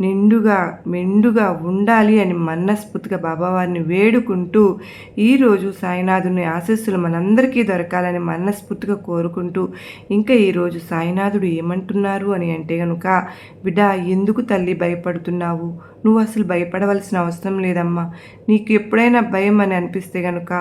నిండుగా మెండుగా ఉండాలి అని మనస్ఫూర్తిగా బాబావారిని వేడుకుంటూ ఈరోజు సాయినాథుని ఆశస్సులు మనందరికీ దొరకాలని మనస్ఫూర్తిగా కోరుకుంటూ ఇంకా ఈరోజు సాయినాథుడు ఏమంటున్నారు అని అంటే కనుక బిడ్డ ఎందుకు తల్లి భయపడుతున్నావు? నువ్వు అసలు భయపడవలసిన అవసరం లేదమ్మా. నీకు ఎప్పుడైనా భయం అని అనిపిస్తే కనుక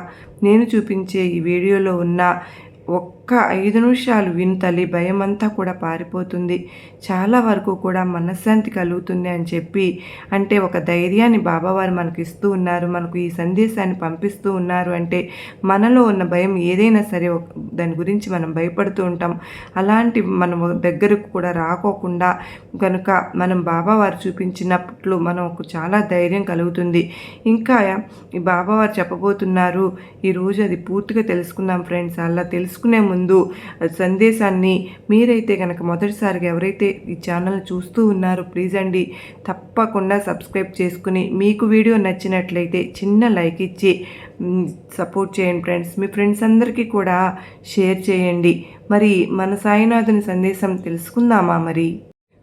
నేను చూపించే ఈ వీడియోలో ఉన్న ఒక్క ఐదు నిమిషాలు విను తల్లి భయం అంతా కూడా పారిపోతుంది. చాలా వరకు కూడా మనశ్శాంతి కలుగుతుంది అని చెప్పి అంటే ఒక ధైర్యాన్ని బాబావారు మనకు ఇస్తూ ఉన్నారు. మనకు ఈ సందేశాన్ని పంపిస్తూ ఉన్నారు అంటే మనలో ఉన్న భయం ఏదైనా సరే దాని గురించి మనం భయపడుతూ ఉంటాం. అలాంటి మనం దగ్గరకు కూడా రాకోకుండా కనుక మనం బాబావారు చూపించినట్లు మనకు చాలా ధైర్యం కలుగుతుంది. ఇంకా ఈ బాబావారు చెప్పబోతున్నారు ఈరోజు అది పూర్తిగా తెలుసుకుందాం ఫ్రెండ్స్ అలా తెలుసు తెలుసుకునే ముందు సందేశాన్ని మీరైతే కనుక మొదటిసారిగా ఎవరైతే ఈ ఛానల్ చూస్తూ ఉన్నారో ప్లీజ్ అండి తప్పకుండా సబ్స్క్రైబ్ చేసుకుని మీకు వీడియో నచ్చినట్లయితే చిన్న లైక్ ఇచ్చి సపోర్ట్ చేయండి ఫ్రెండ్స్. మీ ఫ్రెండ్స్ అందరికీ కూడా షేర్ చేయండి. మరి మన సాయినాథుని సందేశం తెలుసుకుందామా మరి?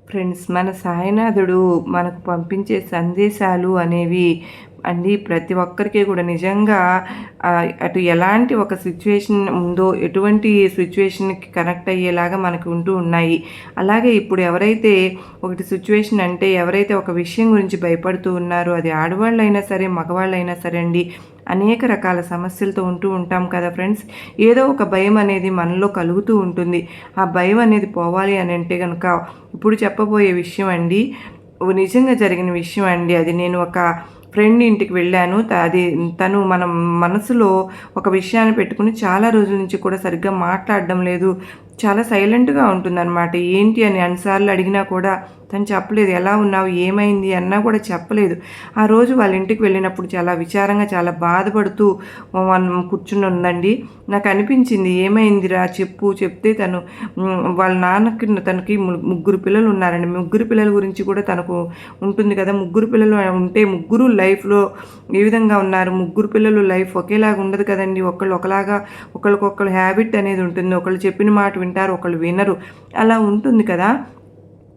ఫ్రెండ్స్ మన సాయినాథుడు మనకు పంపించే సందేశాలు అనేవి అండి ప్రతి ఒక్కరికి కూడా నిజంగా అటు ఎలాంటి ఒక సిచ్యువేషన్ ఉందో ఎటువంటి సిచ్యువేషన్కి కనెక్ట్ అయ్యేలాగా మనకు ఉంటూ ఉన్నాయి. అలాగే ఇప్పుడు ఎవరైతే ఒకటి సిచ్యువేషన్ అంటే ఎవరైతే ఒక విషయం గురించి భయపడుతూ ఉన్నారో అది ఆడవాళ్ళైనా సరే మగవాళ్ళైనా సరే అండి అనేక రకాల సమస్యలతో ఉంటూ ఉంటాం కదా ఫ్రెండ్స్. ఏదో ఒక భయం అనేది మనలో కలుగుతూ ఉంటుంది. ఆ భయం అనేది పోవాలి అని అంటే కనుక ఇప్పుడు చెప్పబోయే విషయం అండి నిజంగా జరిగిన విషయం అండి. అది నేను ఒక ఫ్రెండ్ ఇంటికి వెళ్ళాను. అది తను మన మనసులో ఒక విషయాన్ని పెట్టుకుని చాలా రోజుల నుంచి కూడా సరిగ్గా మాట్లాడడం లేదు. చాలా సైలెంట్గా ఉంటుందన్నమాట. ఏంటి అని అన్నిసార్లు అడిగినా కూడా తను చెప్పలేదు. ఎలా ఉన్నావు? ఏమైంది? అన్నా కూడా చెప్పలేదు. ఆ రోజు వాళ్ళ ఇంటికి వెళ్ళినప్పుడు చాలా విచారంగా చాలా బాధపడుతూ కూర్చుని ఉందండి. నాకు అనిపించింది ఏమైందిరా? చెప్పు. చెప్తే తను వాళ్ళ నాన్నకి తనకి ముగ్గురు పిల్లలు ఉన్నారండి. ముగ్గురు పిల్లల గురించి కూడా తనకు ఉంటుంది కదా. ముగ్గురు పిల్లలు ఉంటే ముగ్గురు లైఫ్లో ఏ విధంగా ఉన్నారు? ముగ్గురు పిల్లలు లైఫ్ ఒకేలాగా ఉండదు కదండి. ఒకళ్ళు ఒకలాగా ఒకళ్ళకొకళ్ళు హ్యాబిట్ అనేది ఉంటుంది. ఒకళ్ళు చెప్పిన మాట వింటారు ఒకళ్ళు వినరు. అలా ఉంటుంది కదా.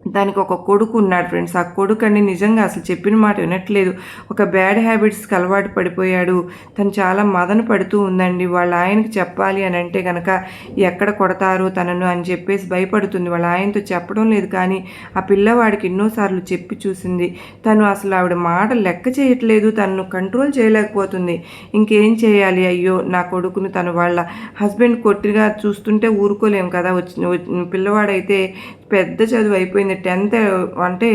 దానికి ఒక కొడుకు ఉన్నాడు ఫ్రెండ్స్. ఆ కొడుకు అండి నిజంగా అసలు చెప్పిన మాట వినట్లేదు. ఒక బ్యాడ్ హ్యాబిట్స్కి అలవాటు పడిపోయాడు. తను చాలా మదన పడుతూ ఉందండి. వాళ్ళ ఆయనకి చెప్పాలి అని అంటే కనుక ఎక్కడ కొడతారు తనను అని చెప్పేసి భయపడుతుంది. వాళ్ళ ఆయనతో చెప్పడం లేదు కానీ ఆ పిల్లవాడికి ఎన్నోసార్లు చెప్పి చూసింది. తను అసలు ఆవిడ మాట లెక్క చేయట్లేదు. తనను కంట్రోల్ చేయలేకపోతుంది. ఇంకేం చేయాలి? అయ్యో నా కొడుకును తను వాళ్ళ హస్బెండ్ కొట్టిగా చూస్తుంటే ఊరుకోలేము కదా. వచ్చి పిల్లవాడైతే పెద్ద చదువు అయిపోయింది. టెన్త్ అంటే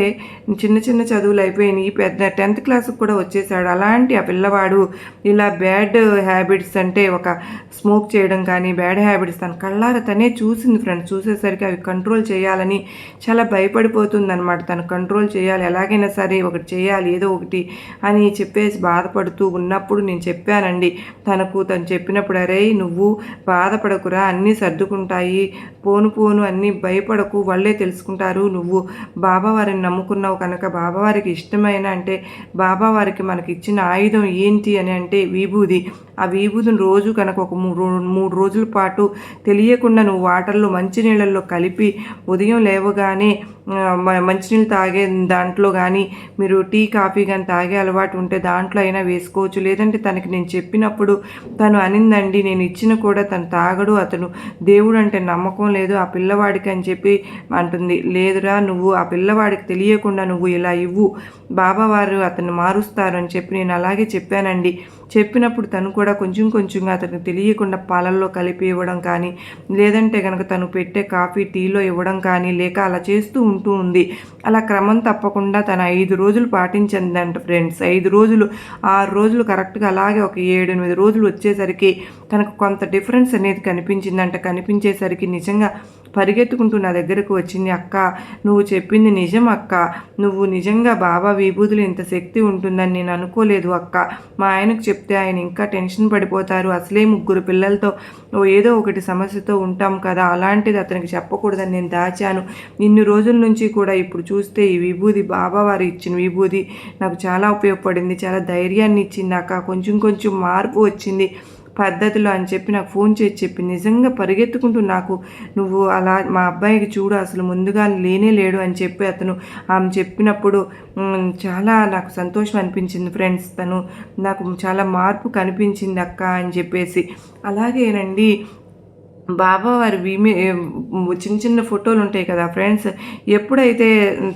చిన్న చిన్న చదువులు అయిపోయినాయి. పెద్ద టెన్త్ క్లాస్కి కూడా వచ్చేసాడు. అలాంటి ఆ పిల్లవాడు ఇలా బ్యాడ్ హ్యాబిట్స్ అంటే ఒక స్మోక్ చేయడం కానీ బ్యాడ్ హ్యాబిట్స్ తన కళ్ళార తనే చూసింది ఫ్రెండ్స్. చూసేసరికి అవి కంట్రోల్ చేయాలని చాలా భయపడిపోతుంది అనమాట తను కంట్రోల్ చేయాలి. ఎలాగైనా సరే ఒకటి చేయాలి ఏదో ఒకటి అని చెప్పేసి బాధపడుతూ ఉన్నప్పుడు నేను చెప్పానండి. తనకు తను చెప్పినప్పుడు అరే నువ్వు బాధపడకురా. అన్నీ సర్దుకుంటాయి. పోను పోను. అన్నీ భయపడకు. వాళ్ళే తెలుసుకుంటారు. నువ్వు బాబావారిని నమ్ముకున్నావు కనుక బాబావారికి ఇష్టమైన అంటే బాబావారికి మనకి ఇచ్చిన ఆయుధం ఏంటి అని అంటే విభూది. ఆ విభూతిని రోజు కనుక ఒక మూడు మూడు రోజుల పాటు తెలియకుండా నువ్వు వాటర్లో మంచినీళ్ళల్లో కలిపి ఉదయం లేవగానే మంచినీళ్ళు తాగే దాంట్లో కానీ మీరు టీ కాఫీ కానీ తాగే అలవాటు ఉంటే దాంట్లో అయినా వేసుకోవచ్చు. లేదంటే తనకి నేను చెప్పినప్పుడు తను అనిందండి నేను ఇచ్చిన కూడా తను తాగడు. అతను దేవుడు అంటే నమ్మకం లేదు. ఆ పిల్లవాడికి అని చెప్పి అంటుంది. లేదురా నువ్వు ఆ పిల్లవాడికి తెలియకుండా నువ్వు ఇలా ఇవ్వు. బాబావారు అతన్ని మారుస్తారు అని చెప్పి నేను అలాగే చెప్పానండి. చెప్పినప్పుడు తను కూడా కొంచెం కొంచెంగా అతనికి తెలియకుండా పాలల్లో కలిపి ఇవ్వడం కానీ లేదంటే కనుక తను పెట్టే కాఫీ టీలో ఇవ్వడం కానీ లేక అలా చేస్తూ ఉంటూ ఉంది. అలా క్రమం తప్పకుండా తన ఐదు రోజులు పాటించిందంట ఫ్రెండ్స్. ఐదు రోజులు ఆరు రోజులు కరెక్ట్గా అలాగే ఒక ఏడు ఎనిమిది రోజులు వచ్చేసరికి తనకు కొంత డిఫరెన్స్ అనేది కనిపించిందంట. కనిపించేసరికి నిజంగా పరిగెత్తుకుంటూ నా దగ్గరకు వచ్చింది. అక్క నువ్వు చెప్పింది నిజం అక్క. నువ్వు నిజంగా బాబా విభూతులు ఇంత శక్తి ఉంటుందని నేను అనుకోలేదు అక్క. మా ఆయనకు చెప్తే ఆయన ఇంకా టెన్షన్ పడిపోతారు. అసలే ముగ్గురు పిల్లలతో ఓ ఏదో ఒకటి సమస్యతో ఉంటాం కదా. అలాంటిది అతనికి చెప్పకూడదని నేను దాచాను. ఇన్ని రోజుల నుంచి కూడా ఇప్పుడు చూస్తే ఈ విభూది బాబా వారు ఇచ్చిన విభూది నాకు చాలా ఉపయోగపడింది. చాలా ధైర్యాన్ని ఇచ్చింది అక్క. కొంచెం కొంచెం మార్పు వచ్చింది. పద్ధతిలో అని చెప్పి నాకు ఫోన్ చేసి చెప్పి నిజంగా పరిగెత్తుకుంటూ నాకు నువ్వు అలా మా అబ్బాయికి చూడు అసలు ముందుగా లేనే లేడు అని చెప్పి అతను ఆమె చెప్పినప్పుడు చాలా నాకు సంతోషం అనిపించింది ఫ్రెండ్స్ తను నాకు చాలా మార్పు కనిపించింది అక్క అని చెప్పేసి. అలాగేనండి బాబా వారి విమి చిన్న చిన్న ఫోటోలు ఉంటాయి కదా ఫ్రెండ్స్ ఎప్పుడైతే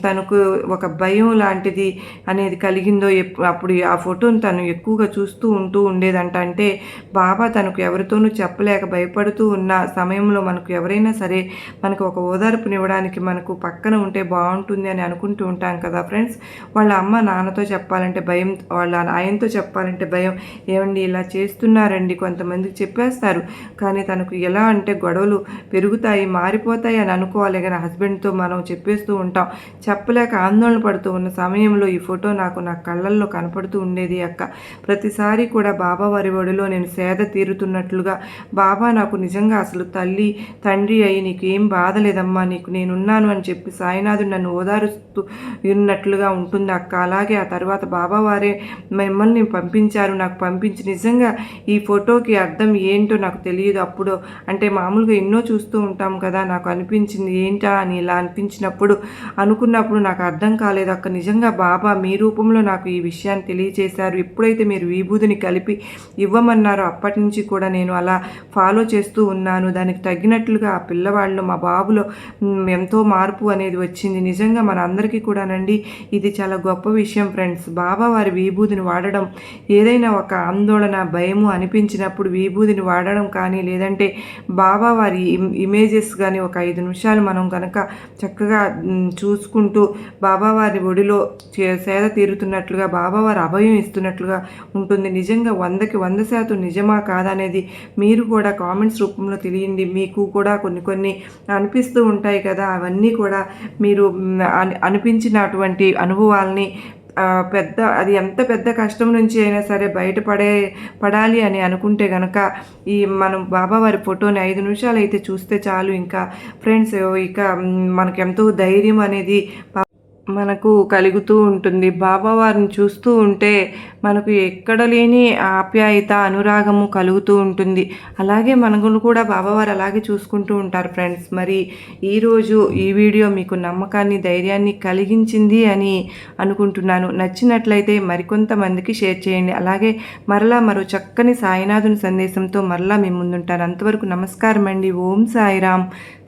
తనకు ఒక భయం లాంటిది అనేది కలిగిందో అప్పుడు ఆ ఫోటోని తను ఎక్కువగా చూస్తూ ఉంటూ ఉండేదంట. అంటే బాబా తనకు ఎవరితోనూ చెప్పలేక భయపడుతూ ఉన్న సమయంలో మనకు ఎవరైనా సరే మనకు ఒక ఓదార్పునివ్వడానికి మనకు పక్కన ఉంటే బాగుంటుంది అని అనుకుంటూ ఉంటాం కదా ఫ్రెండ్స్. వాళ్ళ అమ్మ నాన్నతో చెప్పాలంటే భయం వాళ్ళ ఆయనతో చెప్పాలంటే భయం ఏమండి ఇలా చేస్తున్నారండి కొంతమందికి చెప్పేస్తారు. కానీ తనకు ఎలా అంటే గొడవలు పెరుగుతాయి మారిపోతాయి అని అనుకోవాలి. కానీ హస్బెండ్తో మనం చెప్పేస్తూ ఉంటాం. చెప్పలేక ఆందోళన పడుతూ ఉన్న సమయంలో ఈ ఫోటో నాకు నా కళ్ళల్లో కనపడుతూ ఉండేది అక్క. ప్రతిసారి కూడా బాబా వారి ఒడిలో నేను సేద తీరుతున్నట్లుగా బాబా నాకు నిజంగా అసలు తల్లి తండ్రి అయి నీకు ఏం బాధ లేదమ్మా నీకు నేనున్నాను అని చెప్పి సాయినాథుడు నన్ను ఓదారుస్తూ ఉన్నట్లుగా ఉంటుంది అక్క. అలాగే ఆ తర్వాత బాబా వారే మిమ్మల్ని పంపించారు. నాకు పంపించి నిజంగా ఈ ఫోటోకి అర్థం ఏంటో నాకు తెలియదు అప్పుడు. అంటే మామూలుగా ఎన్నో చూస్తూ ఉంటాం కదా నాకు అనిపించింది ఏంటా అని ఇలా అనిపించినప్పుడు అనుకున్నప్పుడు నాకు అర్థం కాలేదు. అక్క నిజంగా బాబా మీ రూపంలో నాకు ఈ విషయాన్ని తెలియజేశారు ఎప్పుడైతే మీరు విభూతిని కలిపి ఇవ్వమన్నారో అప్పటి నుంచి కూడా నేను అలా ఫాలో చేస్తూ ఉన్నాను. దానికి తగినట్లుగా ఆ పిల్లవాళ్ళు మా బాబులో ఎంతో మార్పు అనేది వచ్చింది. నిజంగా మన అందరికీ కూడానండి ఇది చాలా గొప్ప విషయం ఫ్రెండ్స్. బాబా వారి విభూతిని వాడడం ఏదైనా ఒక ఆందోళన భయము అనిపించినప్పుడు విభూదిని వాడడం కానీ లేదంటే బాబా వారి ఇమేజెస్ కానీ ఒక ఐదు నిమిషాలు మనం కనుక చక్కగా చూసుకుంటూ బాబా వారి ఒడిలో సేద తీరుతున్నట్లుగా బాబావారి అభయం ఇస్తున్నట్లుగా ఉంటుంది. నిజంగా వందకి వంద శాతం నిజమా కాదనేది మీరు కూడా కామెంట్స్ రూపంలో తెలియండి. మీకు కూడా కొన్ని కొన్ని అనిపిస్తూ ఉంటాయి కదా. అవన్నీ కూడా మీరు అని- అనిపించినటువంటి అనుభవాల్ని పెద్ద అది ఎంత పెద్ద కష్టం నుంచి అయినా సరే బయటపడే పడాలి అని అనుకుంటే గనక ఈ మనం బాబావారి ఫోటోని ఐదు నిమిషాలు అయితే చూస్తే చాలు. ఇంకా ఫ్రెండ్స్ ఇక మనకెంతో ధైర్యం అనేది మనకు కలుగుతూ ఉంటుంది. బాబావారిని చూస్తూ ఉంటే మనకు ఎక్కడ లేని ఆప్యాయత అనురాగము కలుగుతూ ఉంటుంది. అలాగే మనకు కూడా బాబావారు అలాగే చూసుకుంటూ ఉంటారు ఫ్రెండ్స్. మరి ఈరోజు ఈ వీడియో మీకు నమ్మకాన్ని ధైర్యాన్ని కలిగించింది అని అనుకుంటున్నాను. నచ్చినట్లయితే మరికొంతమందికి షేర్ చేయండి. అలాగే మరలా మరో చక్కని సాయినాథుని సందేశంతో మరలా మీ ముందుంటారు అంతవరకు నమస్కారం అండి ఓం సాయిరామ్.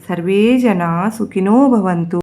సర్వే జన సుఖినో భవంతు.